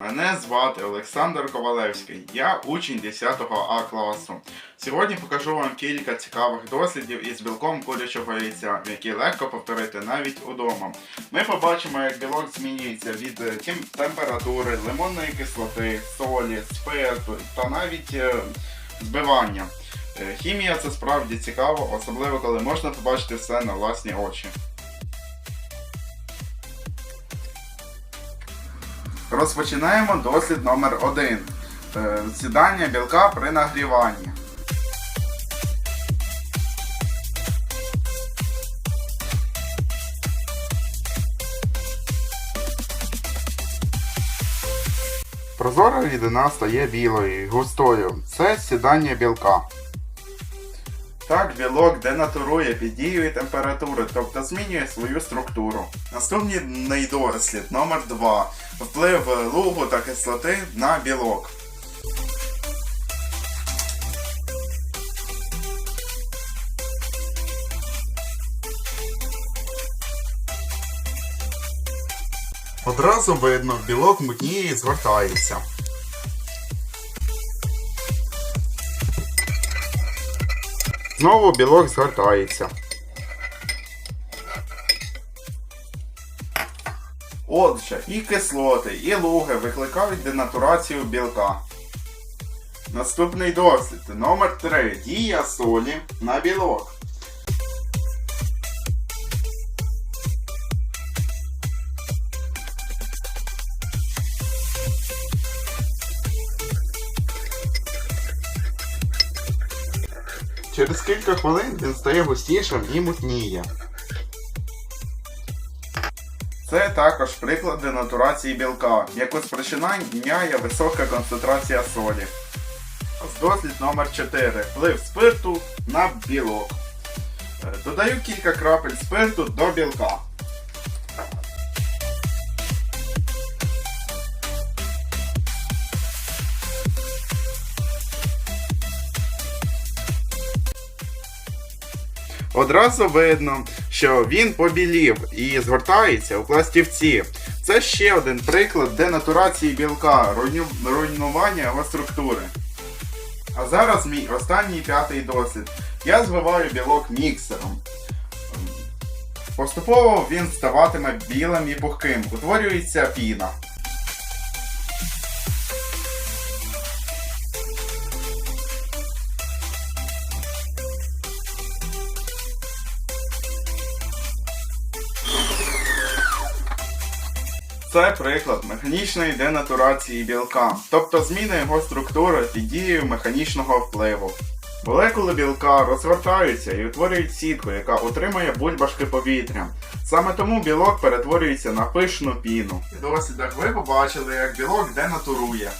Мене звати Олександр Ковалевський. Я учень 10 А класу. Сьогодні покажу вам кілька цікавих дослідів із білком курячого яйця, які легко повторити навіть удома. Ми побачимо, як білок змінюється від е, температури, лимонної кислоти, солі, спирту та навіть е, збивання. Е, Хімія це справді цікаво, особливо коли можна побачити все на власні очі. Розпочинаємо дослід номер 1 Сідання білка при нагріванні. Прозора рідина стає білою, густою. Це сідання білка. Так, білок денатурує під дією температури, тобто змінює свою структуру. Наступний дослід номер 2 Вплив лугу та кислоти на білок. Одразу видно, білок мутніє і згортається. Знову білок згортається. Отже, і кислоти, і луги викликають денатурацію білка. Наступний дослід номер 3 Дія солі на білок. Через кілька хвилин він стає густішим і мутніє. Це також приклад денатурації білка, яку спричиняє висока концентрація солі. Дослід номер 4 Вплив спирту на білок. Е, Додаю кілька крапель спирту до білка. Одразу видно, що він побілів і згортається у пластівці. Це ще один приклад денатурації білка, руйнування його структури. А зараз мій останній п'ятий дослід. Я звиваю білок міксером. Поступово він ставатиме білим і пухким, утворюється піна. Це приклад механічної денатурації білка, тобто зміни його структури під дією механічного впливу. Молекули білка розгортаються і утворюють сітку, яка утримує бульбашки повітря. Саме тому білок перетворюється на пишну піну. У дослідах ви побачили, як білок денатурує.